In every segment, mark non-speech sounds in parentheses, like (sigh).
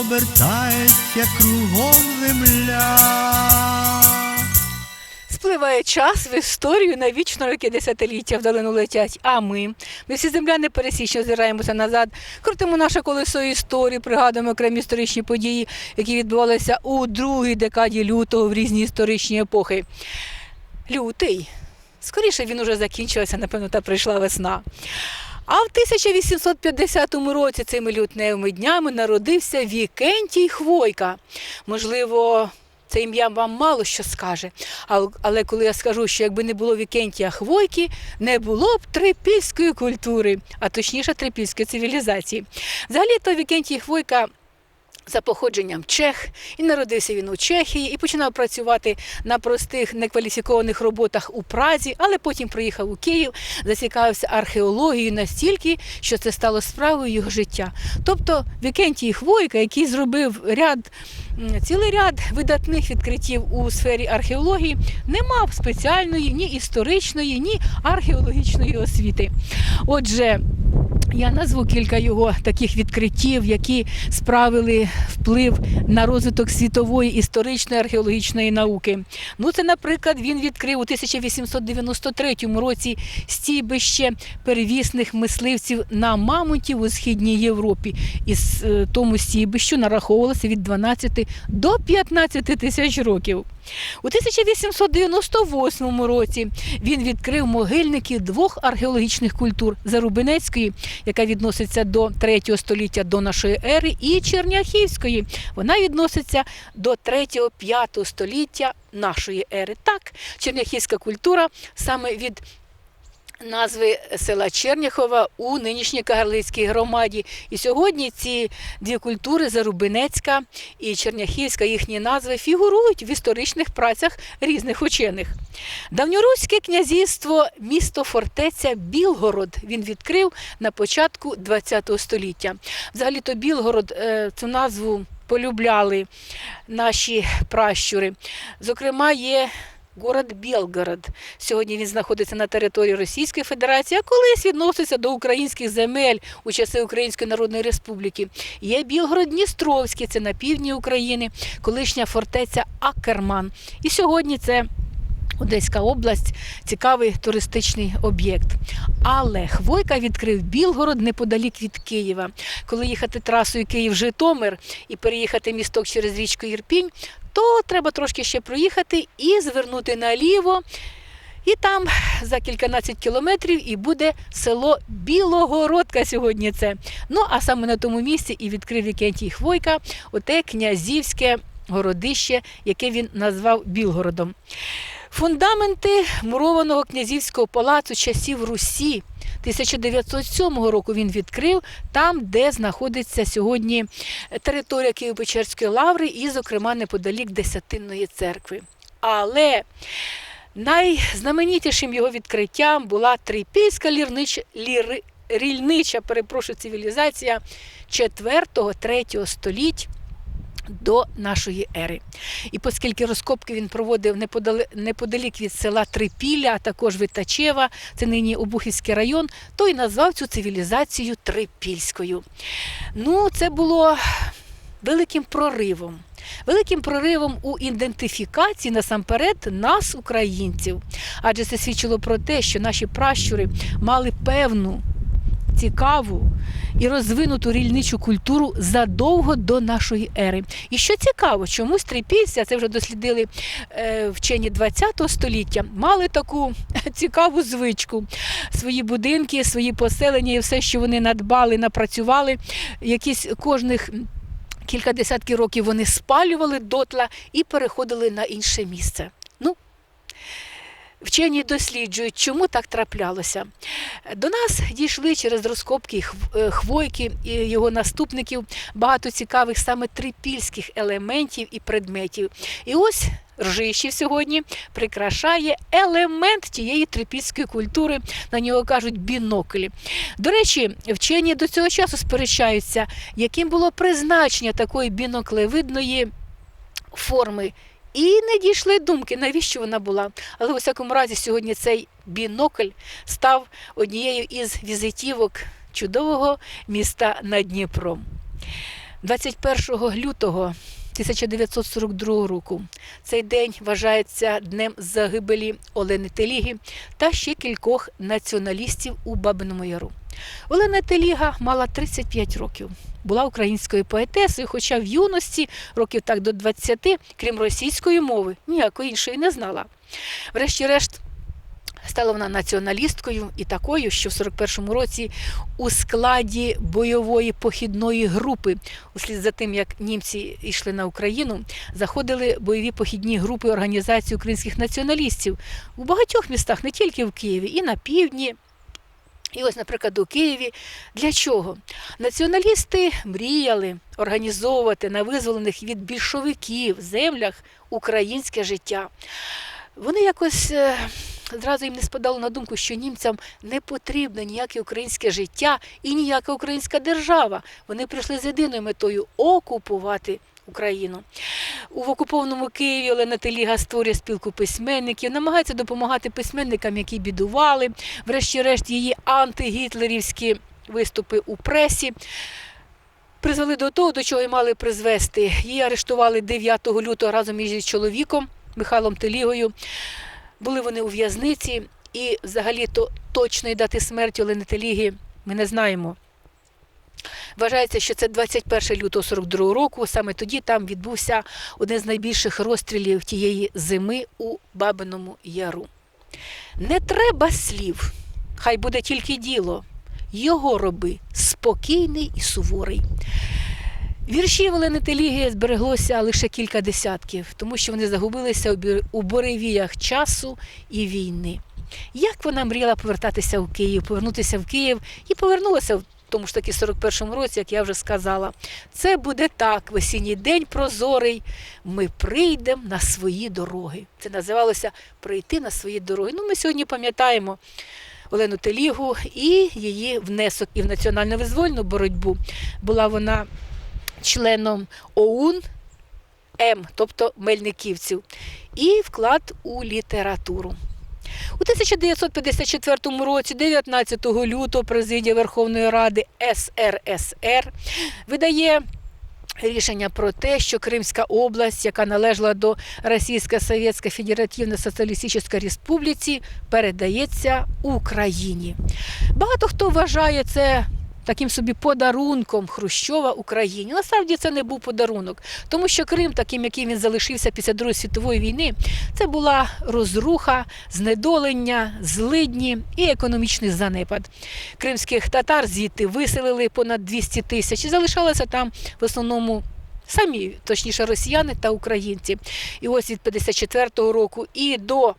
обертається кругом земля. Спливає час в історію на вічно роки десятиліття вдалину летять. А ми, ми всі земляни пересічно озираємося назад, крутимо наше колесо історії, пригадуємо окремі історичні події, які відбувалися у другій декаді лютого в різні історичні епохи. Лютий. Скоріше він уже закінчився, напевно, та прийшла весна. А в 1850 році цими лютневими днями народився Вікентій Хвойка. Можливо, це ім'я вам мало що скаже. Але коли я скажу, що якби не було Вікентія Хвойки, не було б трипільської культури, а точніше трипільської цивілізації. Взагалі, то Вікентій Хвойка. За походженням чех, і народився він у Чехії, і починав працювати на простих некваліфікованих роботах у Празі, але потім приїхав у Київ, зацікавився археологією настільки, що це стало справою його життя. Тобто Вікентій Хвойка, який зробив ряд цілий ряд видатних відкриттів у сфері археології, не мав спеціальної ні історичної, ні археологічної освіти. Отже, я назву кілька його таких відкриттів, які справили вплив на розвиток світової історичної археологічної науки. Ну, це, наприклад, він відкрив у 1893 році стійбище перевісних мисливців на мамонтів у східній Європі. І е, тому стійбищу нараховувалося від 12 до 15 тисяч років. У 1898 році він відкрив могильники двох археологічних культур Зарубинецької, яка відноситься до 3 століття до нашої ери, і Черняхівської. Вона відноситься до 3-5 століття нашої ери. Так, Черняхівська культура саме від назви села Черняхова у нинішній Кагарлицькій громаді. І сьогодні ці дві культури Зарубинецька і Черняхівська, їхні назви фігурують в історичних працях різних учених. Давньоруське князівство, місто фортеця Білгород він відкрив на початку ХХ століття. Взагалі-то Білгород е, цю назву полюбляли наші пращури. Зокрема, є город Білгород. Сьогодні він знаходиться на території Російської Федерації, а колись відноситься до українських земель у часи Української Народної Республіки. Є Білгород Дністровський, це на півдні України, колишня фортеця Акерман. І сьогодні це Одеська область цікавий туристичний об'єкт. Але Хвойка відкрив Білгород неподалік від Києва. Коли їхати трасою Київ-Житомир і переїхати місток через річку Ірпінь, то треба трошки ще проїхати і звернути наліво. І там за кільканадцять кілометрів і буде село Білогородка сьогодні це. Ну, а саме на тому місці і відкрив Вікентій Хвойка, оте князівське городище, яке він назвав Білгородом. Фундаменти мурованого князівського палацу часів Русі 1907 року він відкрив там, де знаходиться сьогодні територія Києво-Печерської лаври, і, зокрема, неподалік Десятинної церкви. Але найзнаменітішим його відкриттям була трипільська лірнич, лір, рільнича перепрошую, цивілізація 4-3 століть до нашої ери. І оскільки розкопки він проводив неподалік від села Трипілля, а також Витачева, це нині Обухівський район, то й назвав цю цивілізацію Трипільською. Ну, це було великим проривом. Великим проривом у ідентифікації насамперед нас, українців. Адже це свідчило про те, що наші пращури мали певну цікаву і розвинуту рільничу культуру задовго до нашої ери. І що цікаво, чомусь трипільці, а це вже дослідили е, вчені ХХ століття, мали таку (laughs) цікаву звичку. Свої будинки, свої поселення і все, що вони надбали, напрацювали, якісь кожних. Кілька десятків років вони спалювали дотла і переходили на інше місце. Вчені досліджують, чому так траплялося. До нас дійшли через розкопки е, Хвойки і його наступників багато цікавих саме трипільських елементів і предметів. І ось Ржищів сьогодні прикрашає елемент тієї трипільської культури. На нього кажуть біноклі. До речі, вчені до цього часу сперечаються, яким було призначення такої біноклевидної форми. І не дійшли думки, навіщо вона була. Але у всякому разі, сьогодні цей бінокль став однією із візитівок чудового міста над Дніпром. 21 лютого 1942 року цей день вважається днем загибелі Олени Теліги та ще кількох націоналістів у Бабиному Яру. Олена Теліга мала 35 років. Була українською поетесою, хоча в юності, років так до 20, крім російської мови, ніякої іншої не знала. Врешті-решт, стала вона націоналісткою і такою, що в 41-му році у складі бойової похідної групи, услід за тим, як німці йшли на Україну, заходили бойові похідні групи організації українських націоналістів у багатьох містах, не тільки в Києві, і на півдні. І ось, наприклад, у Києві. Для чого? Націоналісти мріяли організовувати на визволених від більшовиків землях українське життя. Вони якось е, зразу їм не спадало на думку, що німцям не потрібно ніяке українське життя і ніяка українська держава. Вони прийшли з єдиною метою окупувати Україну. У окупованому Києві Олена Теліга створює спілку письменників, намагається допомагати письменникам, які бідували. Врешті-решт, її антигітлерівські виступи у пресі призвели до того, до чого й мали призвести. Її арештували 9 лютого разом із чоловіком Михайлом Телігою. Були вони у в'язниці, і взагалі-то точної дати смерті Олени Теліги ми не знаємо. Вважається, що це 21 лютого 42 року. Саме тоді там відбувся один з найбільших розстрілів тієї зими у Бабиному Яру. Не треба слів, хай буде тільки діло. Його роби спокійний і суворий. Віршів Олени Теліги збереглося лише кілька десятків, тому що вони загубилися у буревіях часу і війни. Як вона мріяла повертатися в Київ, повернутися в Київ і повернулася тому ж таки 41-му році, як я вже сказала. Це буде так, в осінній день прозорий. Ми прийдемо на свої дороги. Це називалося прийти на свої дороги. Ну, ми сьогодні пам'ятаємо Олену Телігу і її внесок і в національно визвольну боротьбу. Була вона членом ОУН М, тобто Мельниківців, і вклад у літературу. У 1954 році, 19 лютого, президія Верховної Ради СРСР видає рішення про те, що Кримська область, яка належала до Російської Совєтської Федеративної Соціалістичної Республіки, передається Україні. Багато хто вважає це таким собі подарунком Хрущова Україні. Насправді це не був подарунок, тому що Крим, таким, яким він залишився після Другої світової війни, це була розруха, знедолення, злидні і економічний занепад. Кримських татар звідти виселили понад 200 тисяч і залишалося там в основному. Самі, точніше, росіяни та українці. І ось від 54-го року і до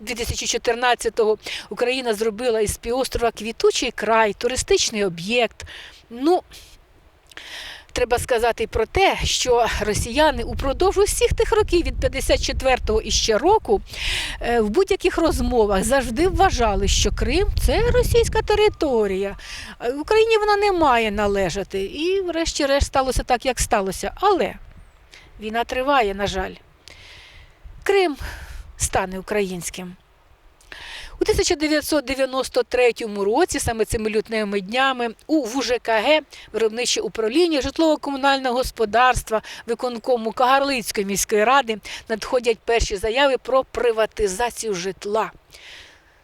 2014-го Україна зробила із півострова квітучий край, туристичний об'єкт. Ну, треба сказати про те, що росіяни упродовж усіх тих років від 54-го і ще року е, в будь-яких розмовах завжди вважали, що Крим це російська територія. Е, Україні вона не має належати. І, врешті-решт, сталося так, як сталося. Але війна триває, на жаль. Крим стане українським. У 1993 році, саме цими лютневими днями, у ВУЖКГ, виробниче управління житлово-комунального господарства виконкому Кагарлицької міської ради надходять перші заяви про приватизацію житла.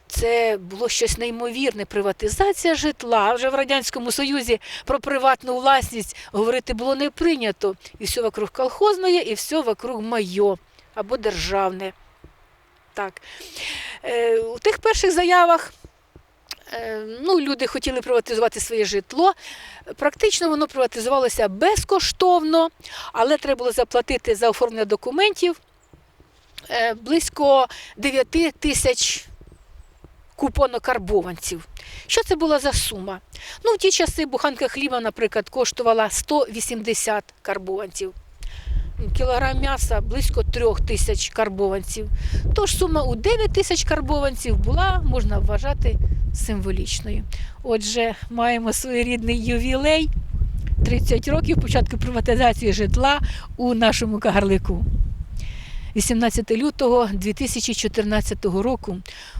Це було щось неймовірне. Приватизація житла. Вже в Радянському Союзі про приватну власність говорити було не прийнято. І все вокруг колхозне, і все вокруг майо або державне. Так. Е, у тих перших заявах е, ну, люди хотіли приватизувати своє житло. Практично воно приватизувалося безкоштовно, але треба було заплатити за оформлення документів е, близько 9 тисяч купонокарбованців. Що це була за сума? Ну, в ті часи буханка хліба, наприклад, коштувала 180 карбованців. Кілограм м'яса близько 3 тисяч карбованців. Тож сума у 9 тисяч карбованців була, можна вважати, символічною. Отже, маємо своєрідний ювілей 30 років початку приватизації житла у нашому Кагарлику. 18 лютого 2014 року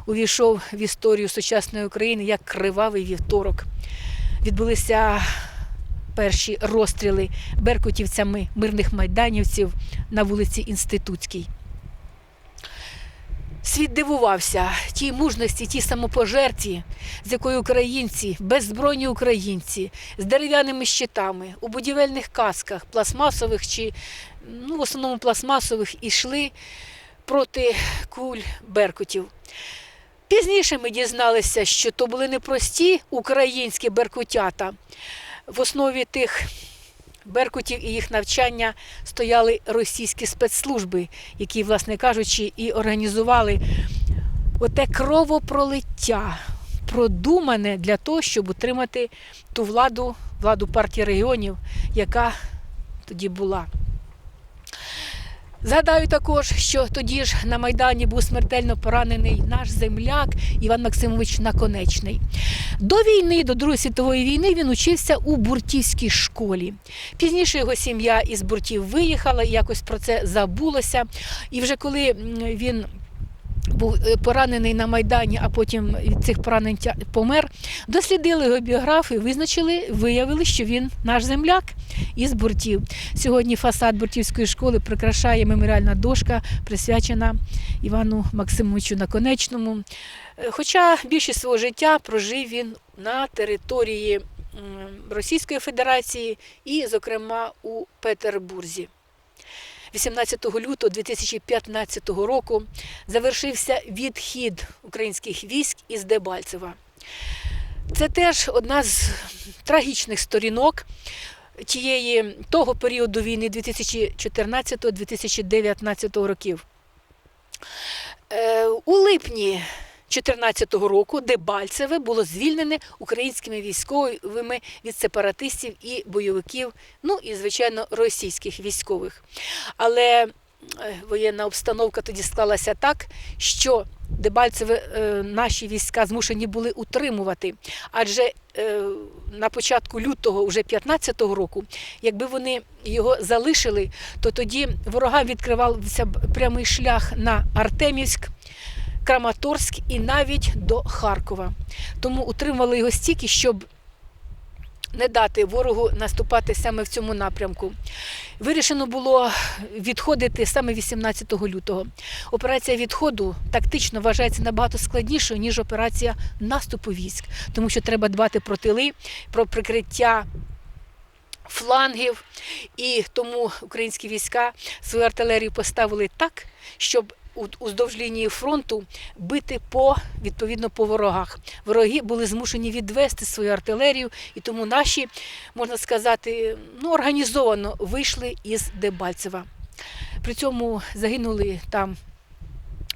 увійшов в історію сучасної України як кривавий вівторок. Відбулися перші розстріли беркутівцями мирних майданівців на вулиці Інститутській. Світ дивувався тій мужності, тій самопожертві, з якою українці, беззбройні українці, з дерев'яними щитами, у будівельних касках, пластмасових чи ну, в основному пластмасових, ішли проти куль беркутів. Пізніше ми дізналися, що то були не прості українські беркутята. В основі тих беркутів і їх навчання стояли російські спецслужби, які, власне кажучи, і організували оте кровопролиття, продумане для того, щоб утримати ту владу, владу партії регіонів, яка тоді була. Згадаю також, що тоді ж на Майдані був смертельно поранений наш земляк Іван Максимович Наконечний. До війни, до Другої світової війни, він учився у буртівській школі. Пізніше його сім'я із буртів виїхала і якось про це забулося. І вже коли він був е, поранений на Майдані, а потім від цих поранень помер, дослідили його біографію, визначили, виявили, що він наш земляк із буртів. Сьогодні фасад буртівської школи прикрашає меморіальна дошка, присвячена Івану Максимовичу Наконечному. Е, Хоча більшість свого життя прожив він на території Російської Федерації і, зокрема, у Петербурзі. 18 лютого 2015 року завершився відхід українських військ із Дебальцева. Це теж одна з трагічних сторінок тієї того періоду війни 2014-2019 років. Е, у липні 2014 року Дебальцеве було звільнене українськими військовими від сепаратистів і бойовиків, ну і, звичайно, російських військових. Але е, воєнна обстановка тоді склалася так, що Дебальцеве е, наші війська змушені були утримувати. Адже е, на початку лютого, вже 15-го року, якби вони його залишили, то тоді ворогам відкривався прямий шлях на Артемівськ. Краматорськ і навіть до Харкова. Тому утримували його стільки, щоб не дати ворогу наступати саме в цьому напрямку. Вирішено було відходити саме 18 лютого. Операція відходу тактично вважається набагато складнішою, ніж операція наступу військ, тому що треба дбати про тили, про прикриття флангів. І тому українські війська свою артилерію поставили так, щоб уздовж лінії фронту бити по відповідно по ворогах. Вороги були змушені відвести свою артилерію, і тому наші, можна сказати, ну, організовано вийшли із Дебальцева. При цьому загинули там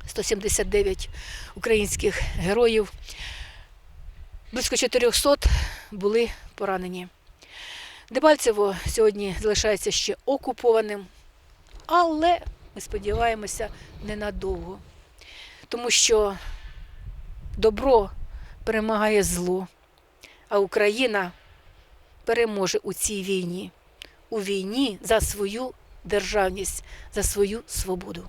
179 українських героїв. Близько 400 були поранені. Дебальцево сьогодні залишається ще окупованим, але ми сподіваємося ненадовго. Тому що добро перемагає зло, а Україна переможе у цій війні, у війні за свою державність, за свою свободу.